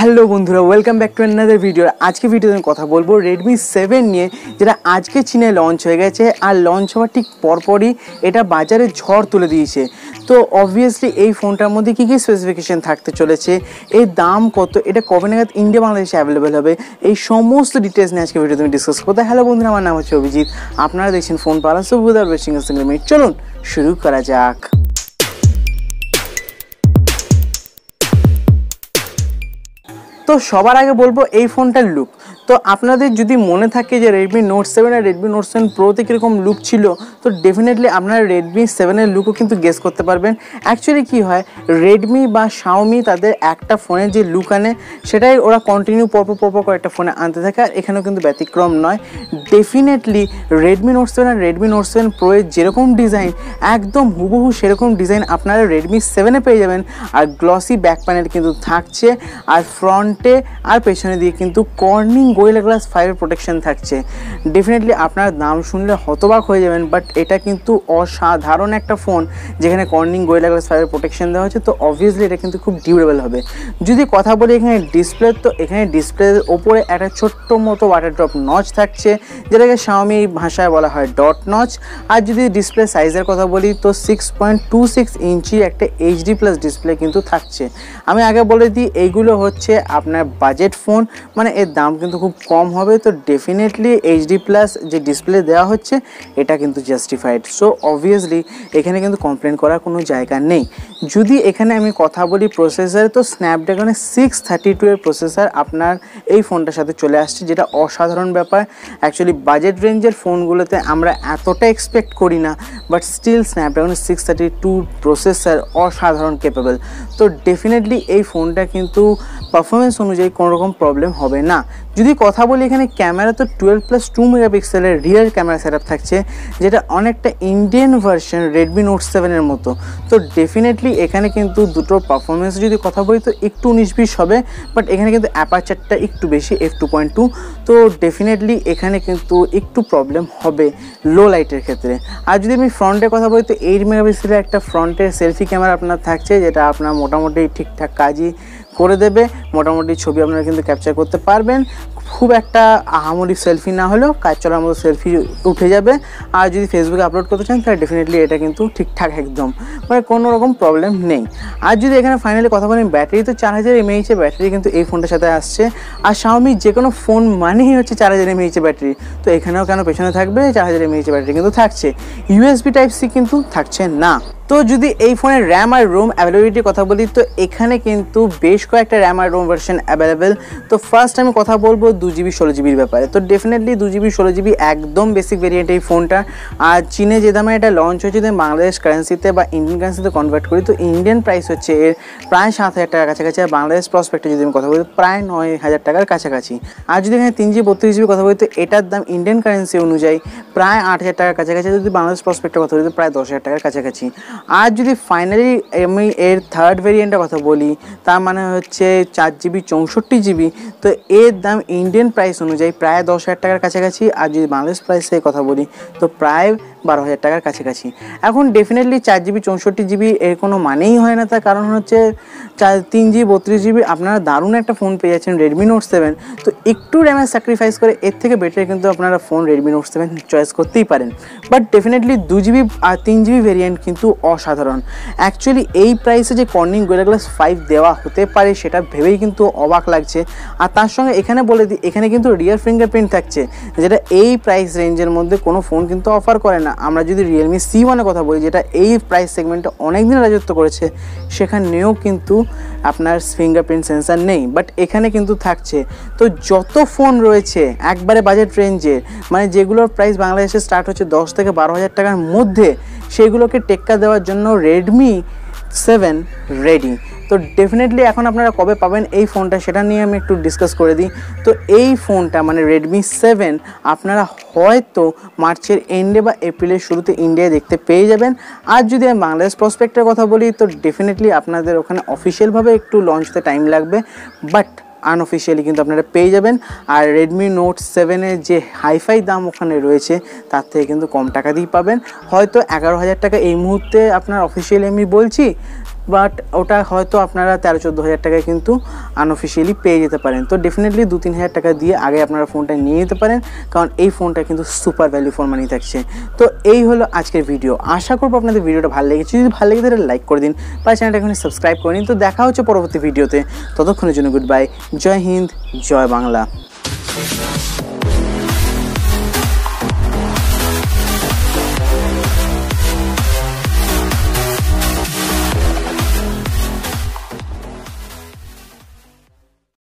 Hello বন্ধুরা welcome back to another video আজকে ভিডিওতে কথা বলব রেডমি সেভেন নিয়ে, যেটা আজকে চীনে লঞ্চ হয়ে গেছে। আর লঞ্চ হওয়ার ঠিক পরপরই এটা বাজারে ঝড় তুলে দিয়েছে। তো অবভিয়াসলি এই ফোনটার মধ্যে কী কী স্পেসিফিকেশান থাকতে চলেছে? এর দাম কত? এটা কবে নাগাদ ইন্ডিয়া বাংলাদেশে অ্যাভেলেবেল হবে? এই সমস্ত ডিটেলস নিয়ে আজকে ভিডিওতে আমি ডিসকাস করতে হ্যালো বন্ধুরা, আমার নাম হচ্ছে অভিজিৎ। আপনারা দেখছেন ফোন পালাস উইদার বেসিং চলুন, শুরু করা যাক। তো সবার আগে বলব এই ফোনটার লুক তো আপনাদের যদি মনে থাকে যে রেডমি নোট সেভেন আর রেডমি নোট সেভেন প্রোতে কীরকম লুক ছিল, তো ডেফিনেটলি আপনারা রেডমি সেভেনের লুকও কিন্তু গেস করতে পারবেন। অ্যাকচুয়ালি কী হয় রেডমি বা শাওমি তাদের একটা ফোনের যে লুক আনে, সেটাই ওরা কন্টিনিউ পরপর পরপর কয়েকটা ফোনে আনতে থাকে, আর এখানেও কিন্তু ব্যতিক্রম নয়। ডেফিনেটলি রেডমি নোট সেভেন আর রেডমি নোট সেভেন প্রোয়ের যেরকম ডিজাইন একদম হুবহু সেরকম ডিজাইন আপনারা রেডমি সেভেনে পেয়ে যাবেন, আর গ্লসি ব্যাক প্যানেল কিন্তু থাকছে, আর ফ্রন্টে আর পেছনে দিয়ে কিন্তু কর্নিং গোয়েলা গ্লাস ফাইভের প্রোটেকশন থাকছে। ডেফিনেটলি আপনার দাম শুনলে হতবাক হয়ে যাবেন বাট এটা কিন্তু অসাধারণ একটা ফোন, যেখানে কর্নিং গোয়েলা গ্লাস ফাইভের প্রোটেকশন দেওয়া হচ্ছে, তো অবভিয়াসলি এটা কিন্তু খুব ডিউরেবল হবে। যদি কথা বলি এখানে ডিসপ্লে তো এখানে ডিসপ্লের ওপরে একটা ছোট্ট মতো ওয়াটার ড্রপ নচ থাকছে, যেটাকে শাওমি ভাষায় বলা হয় ডট নচ আর যদি ডিসপ্লে সাইজের কথা বলি, তো সিক্স পয়েন্ট টু সিক্স ইঞ্চি একটা এইচডি প্লাস ডিসপ্লে কিন্তু থাকছে। আমি আগে বলে দিই এইগুলো হচ্ছে আপনার বাজেট ফোন মানে এর দাম কিন্তু খুব কম হবে, তো ডেফিনেটলি এইচডি প্লাস যে ডিসপ্লে দেওয়া হচ্ছে, এটা কিন্তু জাস্টিফাইড সো অবভিয়াসলি এখানে কিন্তু কমপ্লেন করার কোনো জায়গা নেই। যদি এখানে আমি কথা বলি প্রসেসর তো স্ন্যাপড্রাগনের সিক্স থার্টি টু এর প্রসেসর আপনার এই ফোনটার সাথে চলে আসছে, যেটা অসাধারণ ব্যাপার। অ্যাকচুয়ালি বাজেট রেঞ্জের ফোনগুলোতে আমরা এতটা এক্সপেক্ট করি না বাট স্টিল স্ন্যাপড্রাগনের সিক্স থার্টি টু প্রসেসর অসাধারণ কেপেবল তো ডেফিনেটলি এই ফোনটা কিন্তু পারফরমেন্স অনুযায়ী কোনো রকম প্রবলেম হবে না। যদি কথা বলি এখানে ক্যামেরা তো টুয়েলভ প্লাস টু মেগাপিক্সেলের রিয়ার ক্যামেরা সেট থাকছে, যেটা অনেকটা ইন্ডিয়ান ভার্সন রেডমি নোট সেভেনের মতো। তো ডেফিনেটলি এখানে কিন্তু দুটোর পারফরমেন্স যদি কথা বলি তো একটু উনিশ বিশ হবে বাট এখানে কিন্তু অ্যাপারচারটা একটু বেশি এফ টু পয়েন্ট টু তো ডেফিনেটলি এখানে কিন্তু একটু প্রবলেম হবে লো লাইটের ক্ষেত্রে। আর যদি আমি ফ্রন্টের কথা বলি তো এইট মেগাপিক্সেলের একটা ফ্রন্টের সেলফি ক্যামেরা আপনার থাকছে, যেটা আপনার মোটামুটি ঠিকঠাক কাজই করে দেবে। মোটামুটি ছবি আপনারা কিন্তু ক্যাপচার করতে পারবেন। খুব একটা আহামরি সেলফি না হলেও কাজ চলার মতো সেলফি উঠে যাবে। আর যদি ফেসবুকে আপলোড করতে চান, তাহলে ডেফিনেটলি এটা কিন্তু ঠিকঠাক একদম। মানে কোনো রকম প্রবলেম নেই। আর যদি এখানে ফাইনালি কথা বলেন ব্যাটারি তো চার হাজার এমএইচের ব্যাটারি কিন্তু এই ফোনটার সাথে আসছে। আর শাওমি যে কোনো ফোন মানেই হচ্ছে চার হাজার এমএইচের ব্যাটারি তো এখানেও কেন পেছনে থাকবে? চার হাজার এমএইচের ব্যাটারি কিন্তু থাকছে। ইউএসবি টাইপ সি কিন্তু থাকছে না। তো যদি এই ফোনের র্যাম আর রোম অ্যাভেলেবিলিটির কথা বলি, তো এখানে কিন্তু বেশ কয়েকটা র্যাম আর রোম ভার্সন অ্যাভেলেবেল তো ফার্স্ট আমি কথা বলব দু জিবি, ষোলো জিবির ব্যাপারে। তো ডেফিনেটলি দু জিবি, ষোলো জিবি একদম বেসিক ভেরিয়েন্ট এই ফোনটা আর চীনে যে দামে এটা লঞ্চ হয়েছে, যদি বাংলাদেশ কারেন্সিতে বা ইন্ডিয়ান কারেন্সিতে কনভার্ট করি, তো ইন্ডিয়ান প্রাইস হচ্ছে এর প্রায় সাত হাজার টাকার কাছাকাছি। আর বাংলাদেশ প্রসপেক্টে যদি আমি কথা বলি প্রায় নয় হাজার টাকার কাছাকাছি। আর যদি এখানে তিন জিবি, বত্রিশ জিবি কথা বলি, তো এটার দাম ইন্ডিয়ান কারেন্সি অনুযায়ী প্রায় আট হাজার টাকার কাছাকাছি। যদি বাংলাদেশ প্রসপেক্টের কথা বলি, তো প্রায় দশ হাজার টাকার কাছাকাছি। আর যদি ফাইনালি আমি এর থার্ড ভেরিয়েন্টের কথা বলি, তার মানে হচ্ছে চার জিবি, চৌষট্টি জিবি, তো এর দাম ইন্ডিয়ান প্রাইস অনুযায়ী প্রায় দশ হাজার টাকার কাছাকাছি, আর যদি বাংলাদেশ প্রাইসের কথা বলি, তো প্রায় বারো হাজার টাকার কাছাকাছি। এখন ডেফিনেটলি চার জিবি চৌষট্টি জিবি এর কোনো মানেই হয় না। তার কারণ হচ্ছে চার, তিন জিবি বত্রিশ জিবি আপনারা দারুণ একটা ফোন পেয়ে যাচ্ছেন রেডমি নোট সেভেন তো একটু র্যামের স্যাক্রিফাইস করে, এর থেকে বেটার কিন্তু আপনারা phone Redmi Note seven choice করতেই পারেন। বাট ডেফিনেটলি দু জিবি আর তিন জিবি ভেরিয়েন্ট কিন্তু অসাধারণ। অ্যাকচুয়ালি এই প্রাইসে যে কর্নিং গোয়েলা গ্লাস ফাইভ দেওয়া হতে পারে, সেটা ভেবেই কিন্তু অবাক লাগছে। আর তার সঙ্গে এখানে বলে দিই এখানে কিন্তু রিয়ার ফিঙ্গারপ্রিন্ট থাকছে, যেটা এই প্রাইস রেঞ্জের মধ্যে কোনো ফোন কিন্তু অফার করে না। আমরা যদি রিয়েলমি সি ওয়ানের কথা বলি, যেটা এই প্রাইস সেগমেন্টে অনেকদিন রাজত্ব করেছে, সেখানেও কিন্তু আপনার ফিঙ্গারপ্রিন্ট সেন্সার নেই। বাট এখানে কিন্তু থাকছে। তো যত ফোন রয়েছে, একবারে বাজেট রেঞ্জে মানে যেগুলোর প্রাইস বাংলাদেশে স্টার্ট হচ্ছে দশ থেকে বারো হাজার টাকার মধ্যে, সেগুলোকে টেক্কা দেওয়ার জন্য রেডমি সেভেন রেডি তো ডেফিনেটলি এখন আপনারা কবে পাবেন এই ফোনটা সেটা নিয়ে আমি একটু ডিসকাস করে দিই। তো এই ফোনটা মানে রেডমি সেভেন আপনারা হয়তো মার্চের এন্ডে বা এপ্রিলের শুরুতে ইন্ডিয়ায় দেখতে পেয়ে যাবেন। আর যদি আমি বাংলাদেশ প্রসপেক্টের কথা বলি, তো ডেফিনেটলি আপনাদের ওখানে অফিসিয়ালভাবে একটু লঞ্চ হতে টাইম লাগবে। বাট আনঅফিসিয়ালি কিন্তু আপনারা পেয়ে যাবেন। আর রেডমি নোট সেভেনের যে হাইফাই দাম ওখানে রয়েছে, তার থেকে কিন্তু কম টাকা দিয়ে পাবেন। হয়তো এগারো হাজার টাকা এই মুহূর্তে আপনার অফিসিয়ালি আমি বলছি বাট ওটা হয়তো আপনারা তেরো, চোদ্দ হাজার টাকায় কিন্তু আনঅফিসিয়ালি পেয়ে যেতে পারেন। তো ডেফিনেটলি দু তিন হাজার টাকা দিয়ে আগে আপনারা ফোনটা নিয়ে যেতে পারেন, কারণ এই ফোনটা কিন্তু সুপার ভ্যালু ফোন মানি থাকছে। তো এই হলো আজকের ভিডিও আশা করব আপনাদের ভিডিওটা ভালো লেগেছে। যদি ভালো লেগে তাহলে লাইক করে দিন। বা চ্যানেলটা এখানে সাবস্ক্রাইব করে নিন। তো দেখা হচ্ছে পরবর্তী ভিডিওতে ততক্ষণের জন্য গুড বাই জয় হিন্দ, জয় বাংলা।